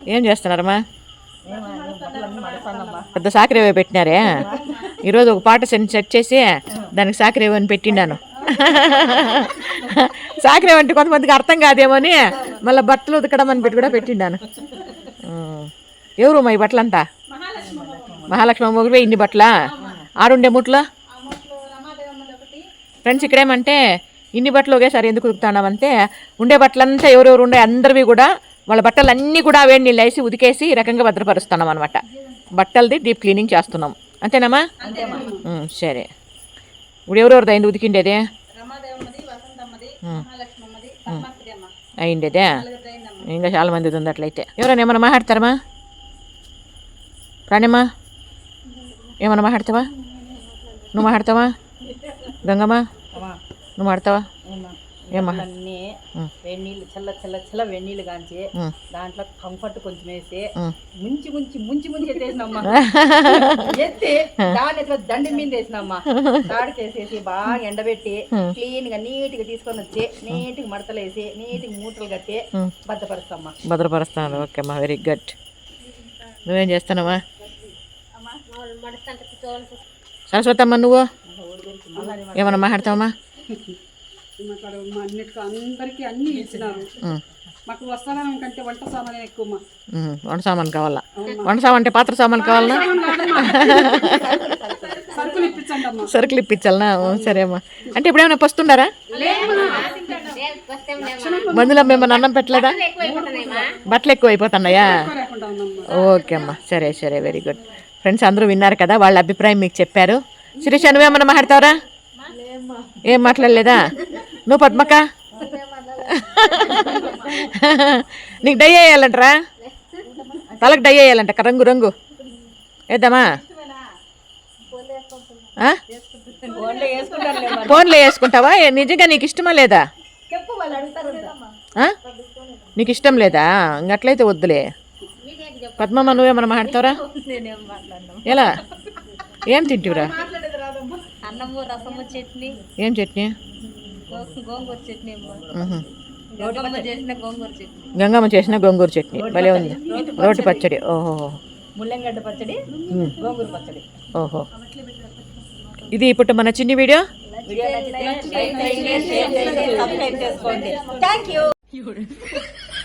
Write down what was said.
ఏం చేస్తున్నారమ్మా పెద్ద సాకరేవే పెట్టినారే? ఈరోజు ఒక పాట సెట్ సెట్ చేసి దానికి సాకరేవో అని పెట్టిండాను. సాకరేవి అంటే కొంతమందికి అర్థం కాదేమో అని మళ్ళీ బట్టలు ఉతకడం అని పెట్టి కూడా పెట్టిండాను. ఎవరు మా ఈ బట్టలంతా? మహాలక్ష్మి అమ్మకి ఇన్ని బట్టల? ఆడుండే ముట్లో? ఫ్రెండ్స్ ఇక్కడేమంటే ఇన్ని బట్టలు ఒకేసారి ఎందుకు ఉతుకుతున్నామంటే ఉండే బట్టలంతా ఎవరెవరు ఉండే అందరివి కూడా వాళ్ళ బట్టలు అన్నీ కూడా వేడి నీళ్ళు వేసి ఉతికేసి ఈ రకంగా భద్రపరుస్తున్నాం అనమాట బట్టలది డీప్ క్లీనింగ్ చేస్తున్నాం. అంతేనమ్మా సరే. ఇప్పుడు ఎవరెవరిది అయింది ఉతికిండేది? అమ్మ అయిండేదే. ఇంకా చాలా మంది ఉంది అట్లయితే ఎవరైనా ఏమైనా మాట్లాడతారమ్మా రాణిమ్మా ఏమన్నా మాట్లాడతావా? నువ్వు మాట్లాడతావా? గంగమ్మ? నువ్వు మాడతావా అన్నీ ఉం. వేడి నీళ్ళు చల్ల చల్ల చల్ల వేడి నీళ్ళు కాంచి. దాంట్లో కంఫర్ట్ కొంచెం వేసి. ముంచి ముంచి ముంచి ముంచి ఎత్తేసినమ్మా ఎత్తి దాని దండి మీద వేసినమ్మా. దాడికి వేసేసి బాగా ఎండబెట్టి క్లీన్గా నీట్గా తీసుకొని వచ్చి నీట్గా మడతలేసి నీట్గా మూటలు కట్టి. భద్రపరుస్తామ్మా. భద్రపరుస్తాను. ఓకే అమ్మా వెరీ గుడ్. నువ్వేం చేస్తున్నావా? సరస్వతి అమ్మ నువ్వు ఏమన్నా మాట్లాడతావమ్మా? మాకు మా అన్నిటికీ అందరికీ అన్నీ ఇచ్చినారు. మాకు వస్తానం కంటే వంట సామాన్ ఎక్కువ మా. వంట సామాన్ కావాలా? వంట సామాన్ అంటే పాత్ర సామాన్ కావాలనా? సరుకులు ఇప్పించండి అమ్మా సరుకులు ఇప్పించాలనా? సరే అమ్మా. అంటే ఇప్పుడు ఏమైనా పస్తుండారా? మందులో మేము అన్నం పెట్టలేదా? బట్టలు ఎక్కువ అయిపోతున్నాయా ఓకే అమ్మా. సరే సరే. వెరీ గుడ్ ఫ్రెండ్స్ అందరూ విన్నారు కదా వాళ్ళ అభిప్రాయం మీకు చెప్పారు. శిరీష నువ్వేమన్నా మాట్లాడతావరా? ఏం మాట్లాడలేదా? నువ్వు పద్మక నీకు డై వేయాలంటరా? తలకు డై వేయాలంట రంగు రంగు. వేద్దామా. ఫోన్లో వేసుకుంటావా? నిజంగా నీకు ఇష్టమా లేదా? నీకు ఇష్టం లేదా? ఇంకట్లయితే వద్దులే. పద్మమ్మ నువ్వేమన్నా మాట్లాడతావరా? ఎలా? ఏం తింటివిరా? అన్నము రసము చట్నీ. ఏం చట్నీ? గోంగూర చట్నీ. గంగమ్మ చేసిన గోంగూర చట్నీ. గంగమ్మ చేసిన గోంగూర చట్నీ. భలే ఉంది. రోటి పచ్చడి. ఓహో. ముల్లంగడ్డ పచ్చడి గోంగూర పచ్చడి. ఓహో. ఇది ఇప్పుడు మన చిన్ని వీడియో? వీడియో నచ్చితే లైక్ చేయండి, షేర్ చేయండి, సబ్స్క్రైబ్ చేసుకోండి. Thank you.